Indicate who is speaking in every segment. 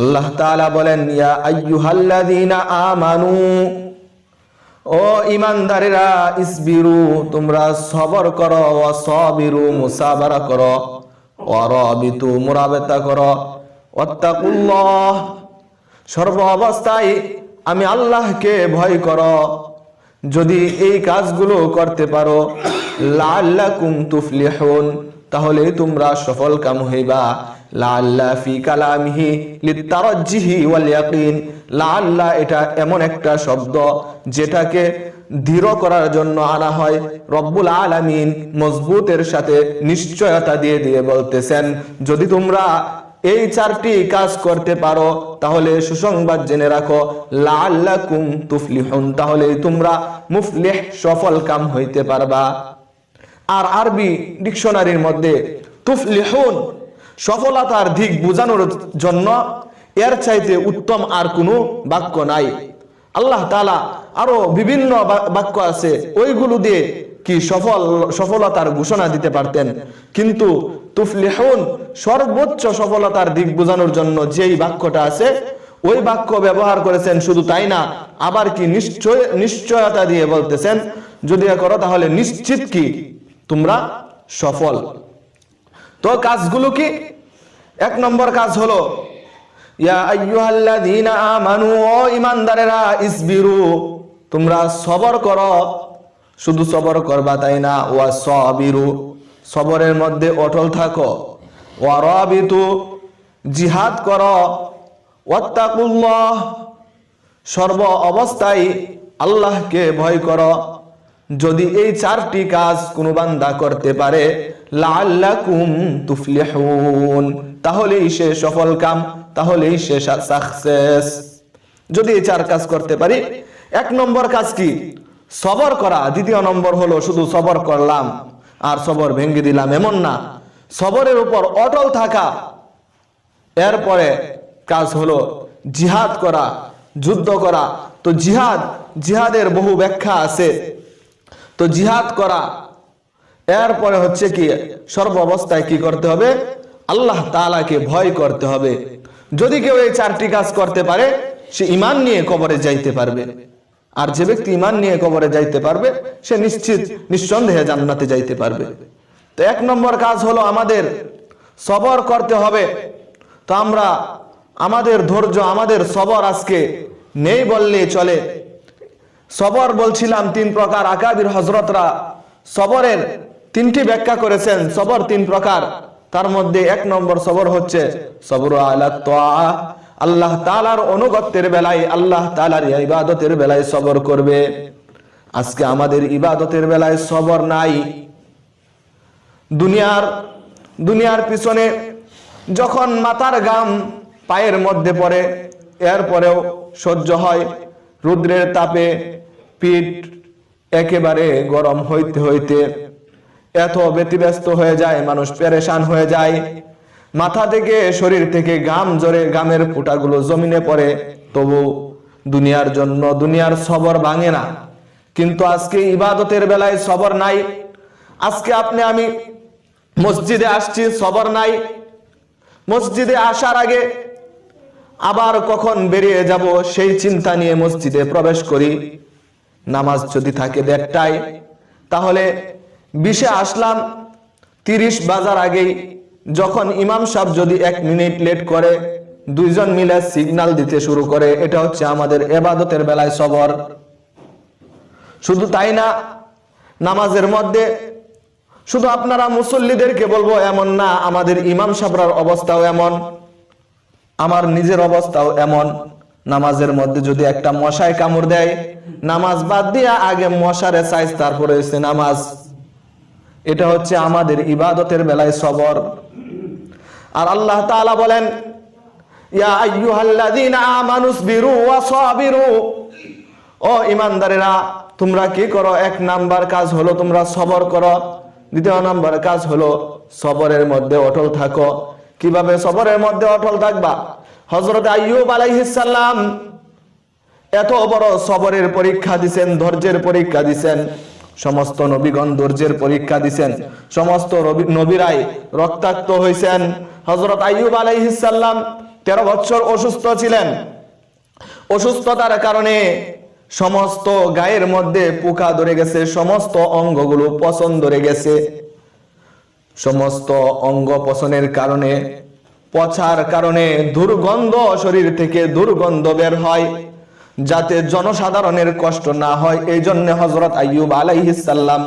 Speaker 1: আল্লাহ তাআলা বলেন, ইয়া আইয়ুহাল্লাযীনা আমানু, ও ইমানদারেরা ইসবিরু, তোমরা সবর করো ও সবিরু মুসাবারা করো ও রবিতু মুরাবেতা করো, ওয়াত্তাকুল্লাহ, সর্ব অবস্থায় আমি আল্লাহকে ভয় করো, যদি এই কাজগুলো করতে পারো, লাআল্লাকুম তুফলিহুন, তাহলে তোমরা সফল কাম হইবা। লাআল্লা ফি কালামিহি লিতারাজ্জিহি ওয়াল ইয়াকিন। লাআল্লা এটা এমন একটা শব্দ যেটাকে দৃঢ় করার জন্য আনা হয়। রব্বুল আলামিন মজবুতের সাথে নিশ্চয়তা দিয়ে দিয়ে বলতেছেন, যদি তোমরা এই চারটি কাজ করতে পারো, তাহলে সুসংবাদ জেনে রাখো, লাআল্লাকুম তুফলিহুন, তাহলে তোমরা মুফলিহ সফল কাম হইতে পারবা। আর আরবি ডিকশনারির মধ্যে তুফলিহুন সফলতার দিক বোঝানোর জন্য এর চাইতে উত্তম আর কোনো বাক্য নাই। আল্লাহ তালা আরও বিভিন্ন বাক্য আছে, ওইগুলো দিয়ে কি সফল, সফলতার ঘোষণা দিতে পারতেন। কিন্তু তুফলিহুন, সর্বোচ্চ সফলতার দিক বোঝানোর জন্য যেই বাক্যটা আছে, ওই বাক্য ব্যবহার করেছেন শুধু তাই না, আবার কি নিশ্চয়, নিশ্চয়তা দিয়ে বলতেছেন, যদি করো তাহলে নিশ্চিত কি, তোমরা সফল। তো কাজগুলো কি? এক নম্বর কাজ হলো তোমরা সবর করো। শুধু সবর করবা তাই না? ওয়া সাবিরু, সবরের মধ্যে অটল থাকো। ওয়া রাবিতু, জিহাদ করো। সর্ব অবস্থায় আল্লাহকে ভয় করো। যদি এই চারটি কাজ কোনো বান্দা করতে পারে, লাআল্লাকুম তুফলিহুন। তাহলেই সে সফল কাম, তাহলেই সে সাকসেস যদি এই চার কাজ করতে পারি, এক নম্বর কাজ কি? সবর করা। দ্বিতীয় নম্বর হলো শুধু সবর করলাম, আর সবর ভেঙে দিলাম এমন না। সবরের উপর অটল থাকা। এরপরে কাজ হলো জিহাদ করা, যুদ্ধ করা। তো জিহাদ, জিহাদের বহু ব্যাখ্যা আছে। তো জিহাদ করা। এরপরে হচ্ছে কি, সর্ব অবস্থায় কি করতে হবে? আল্লাহ তাআলাকে ভয় করতে হবে। যদি কেউ এই চারটি কাজ করতে পারে, সে ইমান নিয়ে কবরে যাইতে পারবে। আর যে ব্যক্তি ইমান নিয়ে কবরে যাইতে পারবে, সে নিশ্চিত, নিঃসন্দেহে জান্নাতে যাইতে পারবে। তো এক নম্বর কাজ হলো আমাদের সবর করতে হবে। তো আমরা, আমাদের ধৈর্য, আমাদের সবর আজকে নেই বললে চলে। সবর বলছিলাম তিন প্রকার। আকাবির হজরতরা সবরের তিনটি ব্যাখ্যা করেছেন। সবর তিন প্রকার। তার মধ্যে এক নম্বর সবর হচ্ছে, সবর আলা তোয়া আল্লাহ তালার অনুগত্যের বেলায়, আল্লাহ তালার ইবাদতের বেলায় সবর করবে। আজকে আমাদের ইবাদতের বেলায় সবর নাই। দুনিয়ার দুনিয়ার পিছনে যখন মাথার গাম পায়ের মধ্যে পড়ে, এরপরেও সহ্য হয়। রুদ্রের তাপে পিঠ একেবারে গরম হইতে হইতে এত ব্যতিব্যস্ত হয়ে যায়, মানুষ পেরেশান হয়ে যায়। মাথা থেকে, শরীর থেকে গাম জোরে গামের ফুটাগুলো জমিনে পড়ে। তবু দুনিয়ার জন্য দুনিয়ার সবর ভাঙে না। কিন্তু আজকে ইবাদতের বেলায় সবর নাই। আজকে আপনি, আমি মসজিদে আসছি, সবর নাই। মসজিদে আসার আগে আবার কখন বেরিয়ে যাব সেই চিন্তা নিয়ে মসজিদে প্রবেশ করি। নামাজ যদি থাকে দেড়টায়, তাহলে বিশে আসলাম, তিরিশ বাজার আগেই, যখন ইমাম সাহেব যদি এক মিনিট লেট করে, দুইজন মিলে সিগন্যাল দিতে শুরু করে, এটা হচ্ছে আমাদের এবাদতের বেলায় সবর। শুধু তাই না, নামাজের মধ্যে শুধু আপনারা মুসল্লিদেরকে বলব এমন না, আমাদের ইমাম সাবরার অবস্থাও এমন। আমার নিজের অবস্থাও এমন। নামাজের মধ্যে যদি একটা মশায় কামড় দেয়, নামাজ বাদ দিয়া আগে মশারে সাইজ, তারপরে হচ্ছে নামাজ। এটা হচ্ছে আমাদের ইবাদতের বেলায় সবর। আর আল্লাহ তাআলা বলেন, ইয়া ও ইমানদারেরা তোমরা কি করো? এক নাম্বার কাজ হলো তোমরা সবর করো। দ্বিতীয় নাম্বার কাজ হলো সবরের মধ্যে অটল থাকো। কীভাবে সবরের মধ্যে অটল থাকবা? হজরত আইয়ুব আলাইহিস সালাম এত বড় সবরের পরীক্ষা দিছেন, ধৈর্যের পরীক্ষা দিছেন, সমস্ত নবীগণ ধৈর্যের পরীক্ষা দিছেন, সমস্ত নবীরাই রক্তাক্ত হয়েছেন হজরত আইয়ুব আলাইহিস সালাম তেরো বছর অসুস্থ ছিলেন। অসুস্থতার কারণে সমস্ত গায়ের মধ্যে পোকা ধরে গেছে, সমস্ত অঙ্গগুলো পছন্দ ধরে গেছে। সমস্ত অঙ্গ পছনের কারণে, পচার কারণে দুর্গন্ধ শরীর থেকে দুর্গন্ধ বের হয়, যাতে জনসাধারণের কষ্ট না হয়। এই জন্য হজরত আইয়ুব আলাইহিসাল্লাম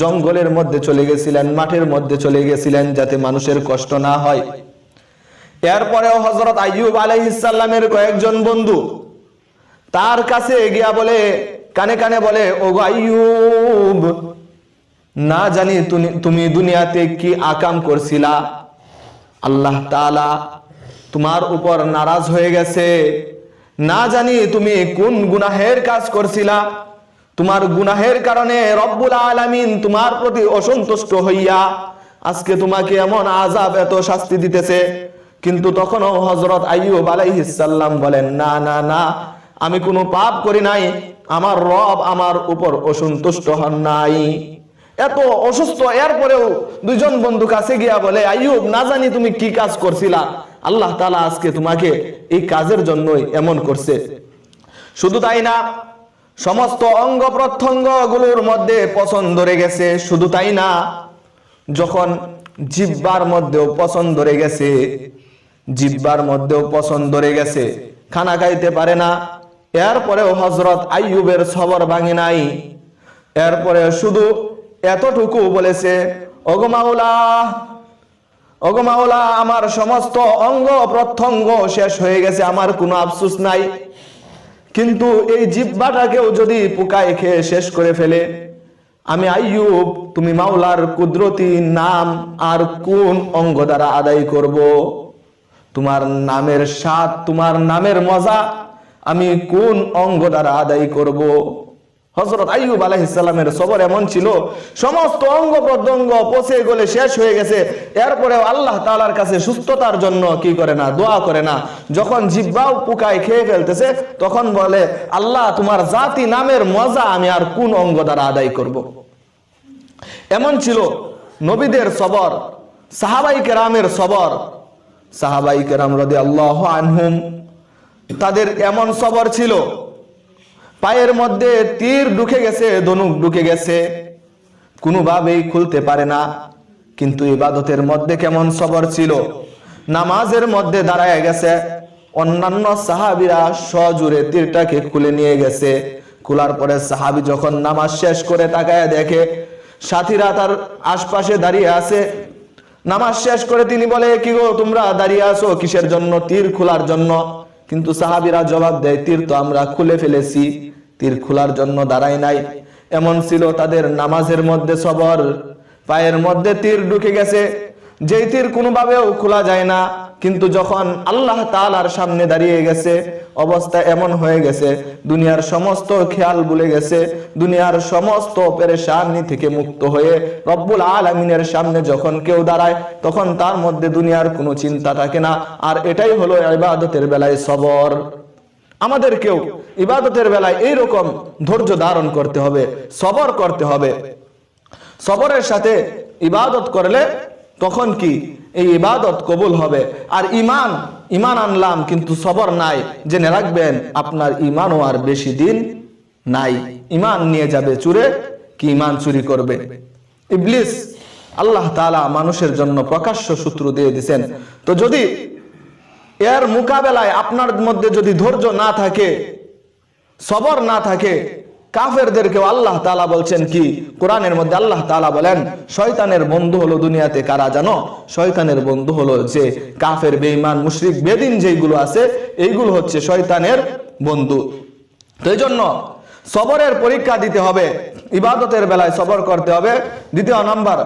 Speaker 1: জঙ্গলের মধ্যে চলে গেছিলেন, মাঠের মধ্যে চলে গেছিলেন, যাতে মানুষের কষ্ট না হয়। এরপরেও হজরত আইয়ুব আলাইহিসাল্লামের কয়েকজন বন্ধু তার কাছে গিয়া বলে, কানে কানে বলে ও আইয়ুব না জানি তুমি- দুনিয়াতে কি আকাম করছিলা। আল্লাহ তাআলা তোমার উপর নারাজ হয়ে গেছে। না জানি তুমি কোন গুনাহের কাজ করছিলা। তোমার গুনাহের কারণে রব্বুল আলামিন তোমার প্রতি অসন্তুষ্ট হইয়া আজকে তোমাকে এমন আজাব এত শাস্তি দিতেছে। কিন্তু তখনও হজরত আইয়ুব আলাইহিস সালাম বলেন, না না না, আমি কোনো পাপ করি নাই। আমার রব আমার উপর অসন্তুষ্ট হন নাই। এত অসুস্থ, এরপরেও দুইজন বন্ধু কাছে গিয়া বলে, আইয়ুব, না জানি তুমি কি কাজ করছিলা। আল্লাহ তালা আজকে তোমাকে এই কাজের জন্যই এমন করছে। শুধু তাই না, সমস্ত অঙ্গ প্রত্যঙ্গগুলোর মধ্যে পছন্দ ধরে গেছে শুধু তাই না, যখন জিব্বার মধ্যেও পছন্দ ধরে গেছে জিব্বার মধ্যেও পছন্দ ধরে গেছে খানা খাইতে পারে না। এরপরেও হজরত আইয়ুবের সবর ভাঙে নাই। এরপরে শুধু এতটুকু বলেছে অগমাউলা অগমাওলা আমার সমস্ত অঙ্গ প্রত্যঙ্গ শেষ হয়ে গেছে, আমার কোনো আফসুস নাই। কিন্তু এই জিব্বাটাকেও যদি পোকায় খেয়ে শেষ করে ফেলে, আমি আইয়ুব, তুমি মাওলার কুদরতি নাম আর কোন অঙ্গ দ্বারা আদায় করব? তোমার নামের স্বাদ, তোমার নামের মজা আমি কোন অঙ্গ দ্বারা আদায় করব? হজরত আইয়ুব আলাইহিসসালামের সবর এমন ছিল, সমস্ত অঙ্গ প্রত্যঙ্গ পচে গলে শেষ হয়ে গেছে। এরপরেও আল্লাহ তাআলার কাছে সুস্থতার জন্য কি করে না, দোয়া করে না। যখন জিব্বাও পোকায় খেয়ে ফেলতেছে, তখন বলে, আল্লাহ, তোমার জাতি নামের মজা আমি আর কোন অঙ্গ দ্বারা আদায় করব। এমন ছিল নবীদের সবর, সাহাবাই কেরামের সবর। সাহাবাই কেরাম রদি আল্লাহ আনহুম, তাদের এমন সবর ছিল পায়ের মধ্যে তীর ঢুকে গেছে, ধনুক ঢুকে গেছে। কোনোভাবেই খুলতে পারে না। কিন্তু ইবাদতের মধ্যে কেমন সবর ছিল। নামাজের মধ্যে দাঁড়ায় গেছে। অন্যান্য সাহাবিরা সজুরে তীরটাকে খুলে নিয়ে গেছে। খোলার পরে সাহাবি যখন নামাজ শেষ করে তাকায় দেখে, সাথীরা তার আশপাশে দাঁড়িয়ে আছে। নামাজ শেষ করে তিনি বলে, কি গো তোমরা দাঁড়িয়ে আছো কিসের জন্য তীর খোলার জন্য? কিন্তু সাহাবিরা জবাব দেয়, তীর তো আমরা খুলে ফেলেছি, তীর খোলার জন্য দাঁড়াই নাই। এমন ছিল তাদের নামাজের মধ্যে সবর। পায়ের মধ্যে তীর ঢুকে গেছে। যেই তীর কোনোভাবেও খোলা যায় না। কিন্তু যখন আল্লাহ তাআলার সামনে দাঁড়িয়ে গেছে, অবস্থা এমন হয়ে গেছে, দুনিয়ার সমস্ত খেয়াল ভুলে গেছে, দুনিয়ার সমস্ত পেরেশানি থেকে মুক্ত হয়ে রব্বুল আলামিনের সামনে যখন কেউ দাঁড়ায়, তখন তার মধ্যে দুনিয়ার কোনো চিন্তা থাকে না। আর এটাই হলো ইবাদতের বেলায় সবর। আমাদেরকেও ইবাদতের বেলায় এইরকম ধৈর্য ধারণ করতে হবে, সবর করতে হবে। সবরের সাথে ইবাদত করলে তখন কি এই ইবাদত কবুল হবে? আর ইমান ইমান আনলাম কিন্তু সবর নাই। জেনে রাখবেন, আপনার ইমানও আর বেশি দিন নাই। ইমান নিয়ে যাবে চুরে, কি ইমান চুরি করবে? ইবলিস, আল্লাহ তালা মানুষের জন্য প্রকাশ্য সূত্র দিয়ে দিছেন। তো যদি এর মোকাবেলায় আপনার মধ্যে যদি ধৈর্য না থাকে, সবর না থাকে কাফেরদেরকেও আল্লাহ তালা বলছেন কি? কোরআনের মধ্যে আল্লাহ তালা বলেন, শয়তানের বন্ধু হলো দুনিয়াতে কারা জানো? শয়তানের বন্ধু হলো যে কাফের, বেঈমান, মুশরিক, বেদিন যেইগুলো আছে, এইগুলো হচ্ছে শয়তানের বন্ধু। তো এই জন্য সবরের পরীক্ষা দিতে হবে, ইবাদতের বেলায় সবর করতে হবে। দ্বিতীয় নাম্বার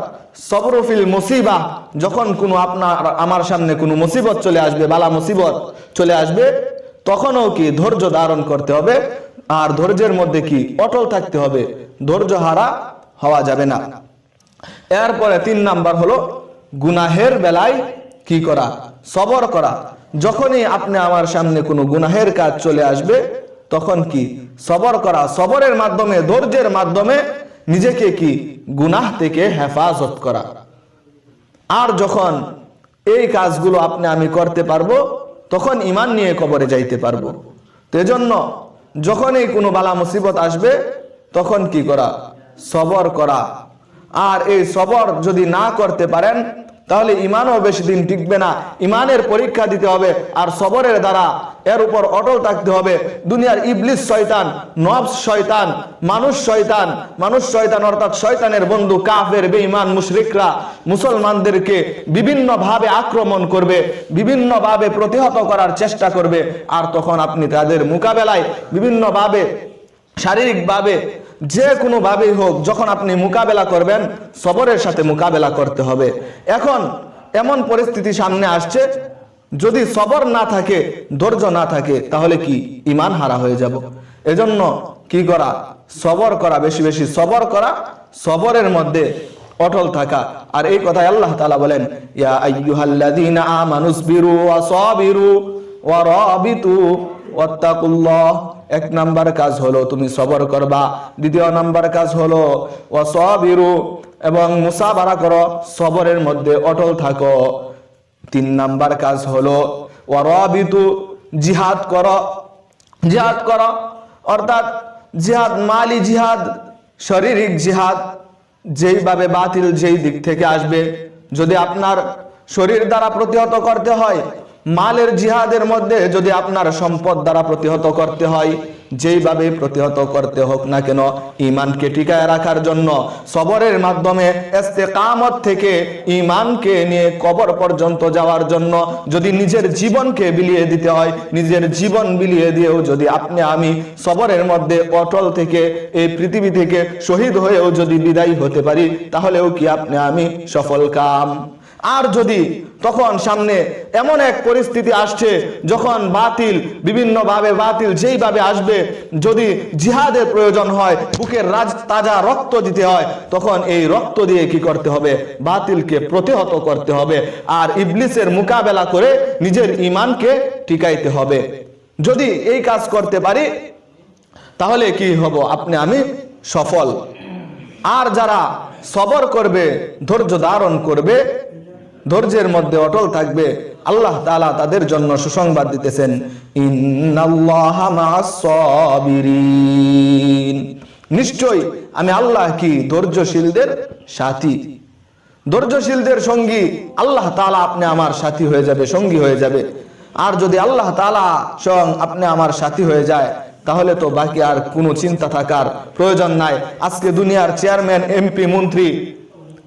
Speaker 1: সবরফিল মুসিবা, যখন কোনো আপনার, আমার সামনে কোনো মুসিবত চলে আসবে, বালা মুসিবত চলে আসবে, তখনও কি ধৈর্য ধারণ করতে হবে। আর ধৈর্যের মধ্যে কি? অটল থাকতে হবে। ধৈর্য হারা হওয়া যাবে না। এরপরে তিন নাম্বার হলো, গুনাহের বেলায় কি করা? সবর করা। যখনই আপনি আমার সামনে কোনো গুনাহের কাজ চলে আসবে, তখন কি? সবর করা। সবরের মাধ্যমে, ধৈর্যের মাধ্যমে নিজেকে কি? গুনাহ থেকে হেফাজত করা। আর যখন এই কাজগুলো আপনি, আমি করতে পারব, তখন ইমান নিয়ে কবরে যাইতে পারব। তো এজন্য যখনই কোনো বালা মুসিবত আসবে, তখন কি করা? সবর করা। আর এই সবর যদি না করতে পারেন তাহলে ইমানও বেশি দিন টিকবে না। ইমানের পরীক্ষা দিতে হবে আর সবরের দ্বারা এর উপর অটল থাকতে হবে। দুনিয়ার ইবলিস শয়তান নবস শয়তান, মানুষ শয়তান মানুষ শয়তান অর্থাৎ শয়তানের বন্ধু কাফের, বেঈমান, মুশরিকরা মুসলমানদেরকে বিভিন্ন ভাবে আক্রমণ করবে বিভিন্ন ভাবে প্রতিহত করার চেষ্টা করবে। আর তখন আপনি তাদের মোকাবেলায় বিভিন্নভাবে, শারীরিকভাবে যে কোনো ভাবেই হোক, যখন আপনি মোকাবেলা করবেন, সবরের সাথে মোকাবেলা করতে হবে। এখন এমন পরিস্থিতি সামনে আসছে, যদি সবর না থাকে, ধৈর্য না থাকে, তাহলে কি ইমান হারা হয়ে যাব? এজন্য কি করা? সবর করা, বেশি বেশি সবর করা, সবরের মধ্যে অটল থাকা। আর এই কথাই আল্লাহ তালা বলেন, ইয়া আইয়ুহাল্লাযীনা আমানুসবিরু ওয়া সাবিরু ওয়া রাবিতু ওয়াত্তাকুল্লাহ। এক নাম্বার কাজ হলো তুমি সবর করবা। দ্বিতীয় নাম্বার কাজ হলো ও সবিরু এবং মুসাবারা করো, সবরের মধ্যে অটল থাকো। তিন নাম্বার কাজ হলো ওয়ারাবিতু, জিহাদ করো। জিহাদ করো, অর্থাৎ জিহাদ মালি জিহাদ, শারীরিক জিহাদ, যেইভাবে বাতিল যেই দিক থেকে আসবে। যদি আপনার শরীর দ্বারা প্রতিহত করতে হয় মালের জিহাদের মধ্যে যদি আপনার সম্পদ দ্বারা প্রতিহত করতে হয়, যেইভাবে প্রতিহত করতে হোক না কেন ইমানকে টিকায় রাখার জন্য সবরের মাধ্যমে ইস্তেকামত থেকে ইমানকে নিয়ে কবর পর্যন্ত যাওয়ার জন্য যদি নিজের জীবনকে বিলিয়ে দিতে হয়, নিজের জীবন বিলিয়ে দিয়েও যদি আপনি, আমি সবরের মধ্যে অটল থেকে, এই পৃথিবী থেকে শহীদ হয়েও যদি বিদায়ী হতে পারি, তাহলেও কি আপনি, আমি সফল কাম? আর যদি তখন সামনে এমন এক পরিস্থিতি আসছে, যখন বাতিল বিভিন্ন ভাবে বাতিল, যেইভাবে আসবে, যদি জিহাদের প্রয়োজন হয়, বুকের রাজ, তাজা রক্ত দিতে হয়, তখন এই রক্ত দিয়ে কি করতে হবে? বাতিলকে প্রতিহত করতে হবে। আর ইবলিসের মোকাবেলা করে নিজের ইমানকে টিকাইতে হবে। যদি এই কাজ করতে পারি, তাহলে কি হব? আপনি, আমি সফল। আর যারা সবর করবে, ধৈর্য ধারণ করবে ধৈর্যের মধ্যে অটল থাকবে। আল্লাহ তাআলা তাদের জন্য সুসংবাদ দিতেছেন নিশ্চয় আমি আল্লাহ কি ধৈর্যশীলদের সাথী? ধৈর্যশীলদের সঙ্গী আল্লাহ তাআলা আপনি আমার সাথী হয়ে যাবে, সঙ্গী হয়ে যাবে। আর যদি আল্লাহ তালা স্বয়ং আপনি আমার সাথী হয়ে যায়, তাহলে তো বাকি আর কোনো চিন্তা থাকার প্রয়োজন নাই। আজকে দুনিয়ার চেয়ারম্যান, এমপি, মন্ত্রী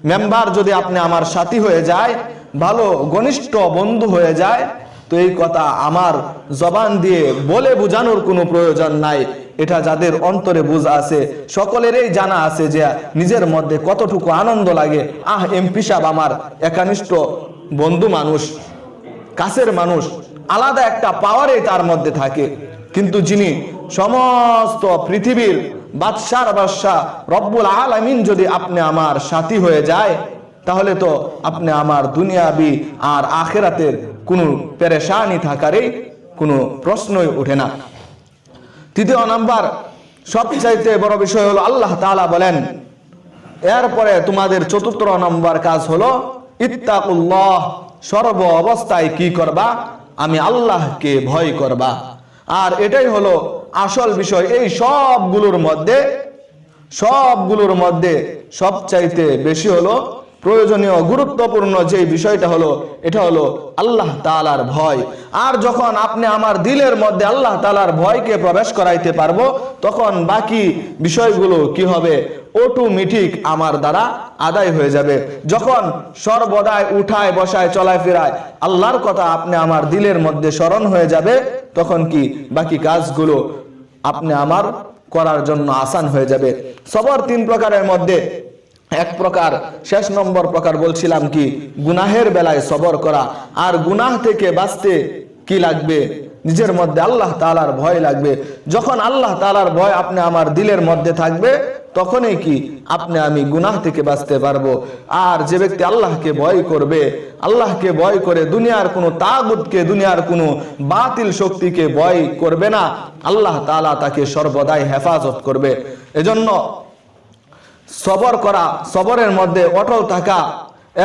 Speaker 1: মেম্বার যদি আপনি আমার সাথী হয়ে যায়, ভালো ঘনিষ্ঠ বন্ধু হয়ে যায়, তো এই কথা আমার জবান দিয়ে বলে বোঝানোর কোনো প্রয়োজন নাই। এটা যাদের অন্তরে বুঝ আছে, সকলেরই জানা আছে যে নিজের মধ্যে কতটুকু আনন্দ লাগে। আহ এমপি সাহেব আমার একানিষ্ঠ বন্ধু মানুষ, কাছের মানুষ, আলাদা একটা পাওয়ারে তার মধ্যে থাকে। কিন্তু যিনি সমস্ত পৃথিবীর বাদশার বাদশাহ, রব্বুল আলামিন যদি আপনি আমার সাথী হয়ে যায়, তাহলে তো আপনি আমার দুনিয়াবি আর আখেরাতের কোনো পেরেশানি থাকারই কোনো প্রশ্নই ওঠে না। তৃতীয় নাম্বার, সবচাইতে বড় বিষয় হলো আল্লাহ তাআলা বলেন, এরপরে তোমাদের চতুর্থ নম্বর কাজ হলো, ইত্তাকুল্লাহ, সর্ব অবস্থায় কি করবা? আমি আল্লাহকে ভয় করবা। আর এটাই হলো আসল বিষয় এই সবগুলোর মধ্যে সবগুলোর মধ্যে সবচাইতে বেশি হলো প্রয়োজনীয়, গুরুত্বপূর্ণ যে বিষয়টা হলো, এটা হলো আল্লাহ তালার ভয়। আর যখন আপনি আমার দিলের মধ্যে আল্লাহ তালার ভয়কে প্রবেশ করাইতে পারব, তখন বাকি বিষয়গুলো কি হবে? অটোমেটিক আমার দ্বারা আদায় হয়ে যাবে। যখন সর্বদাই উঠায়, বসায়, চলায়, ফেরায় আল্লাহর কথা আপনি আমার দিলের মধ্যে স্মরণ হয়ে যাবে, তখন কি বাকি কাজগুলো আপনি আমার করার জন্য আসান হয়ে যাবে? সবার তিন প্রকারের মধ্যে। এক প্রকার, শেষ নম্বর প্রকার বলছিলাম কি, গুনাহের বেলায় সবর করা। আর গুনাহ থেকে বাঁচতে কি লাগবে? নিজের মধ্যে আল্লাহ তালার ভয় লাগবে। যখন আল্লাহ তালার ভয় আপনি আমার দিলের মধ্যে থাকবে, তখনই কি আপনি আমি গুনাহ থেকে বাঁচতে পারব। আর যে ব্যক্তি আল্লাহকে ভয় করবে, আল্লাহকে ভয় করে দুনিয়ার কোনো তাগুদকে দুনিয়ার কোনো বাতিল শক্তিকে ভয় করবে না। আল্লাহ তালা তাকে সর্বদাই হেফাজত করবে। এজন্য সবর করা, সবরের মধ্যে অটল থাকা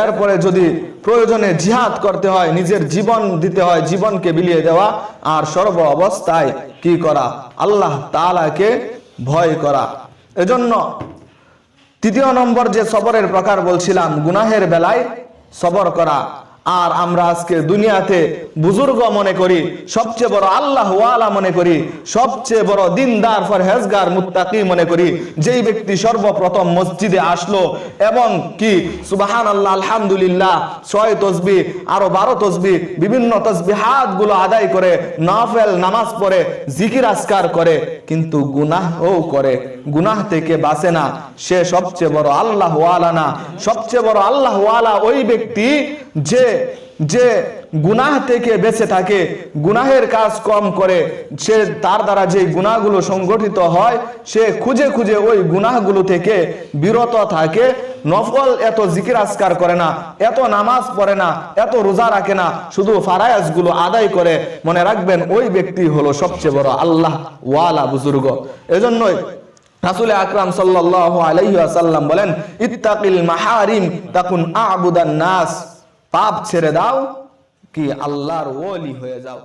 Speaker 1: এরপরে যদি প্রয়োজনে জিহাদ করতে হয়, নিজের জীবন দিতে হয়, জীবনকে বিলিয়ে দেওয়া, আর সর্ব অবস্থায় কি করা? আল্লাহ তালাকে ভয় করা। এজন্য তৃতীয় নম্বর যে সবরের প্রকার বলছিলাম, গুনাহের বেলায় সবর করা। আর আমরা আজকে দুনিয়াতে বুজুর্গ মনে করি, সবচেয়ে বড় আল্লাহ মনে করি, সবচেয়ে বড় দিনদার, ফরহেজগার, মুত্তাকি মনে করি, যেই ব্যক্তি সর্বপ্রথম মসজিদে আসলো, এবং কি সুবাহান আল্লাহ আলহামদুলিল্লাহ, ছয় তসবি, আরও বারো তসবি, বিভিন্ন তসবি হাতগুলো আদায় করে, নাফেল, নামাজ পড়ে, জিকির আসকার করে, কিন্তু গুনাহ ও করে। গুনাহ থেকে বাঁচে না। সে সবচেয়ে বড় আল্লাহ ওয়ালা না। সবচেয়ে বড় আল্লাহ ওয়ালা ওই ব্যক্তি যে যে গুনাহ থেকে বেঁচে থাকে, গুনাহের কাজ কম করে। সে তার দ্বারা যে গুনাহগুলো সংগঠিত হয়, সে খুঁজে খুঁজে ওই গুনাহগুলো থেকে বিরত থাকে। নফল এত জিকির আসকার করে না, এত নামাজ পড়ে না, এত রোজা রাখে না, শুধু ফারায়াজগুলো আদায় করে। মনে রাখবেন, ওই ব্যক্তি হলো সবচেয়ে বড় আল্লাহ ওয়ালা বুজুর্গ। এজন্যই রাসুল আকরাম সাল্লাল্লাহু আলাইহি ওয়াসাল্লাম বলেন, ইত্তাকিল মাহারিম, তাকুন আবুদান নাস। পাপ ছেড়ে দাও, কি আল্লাহর ওলি হয়ে যাও।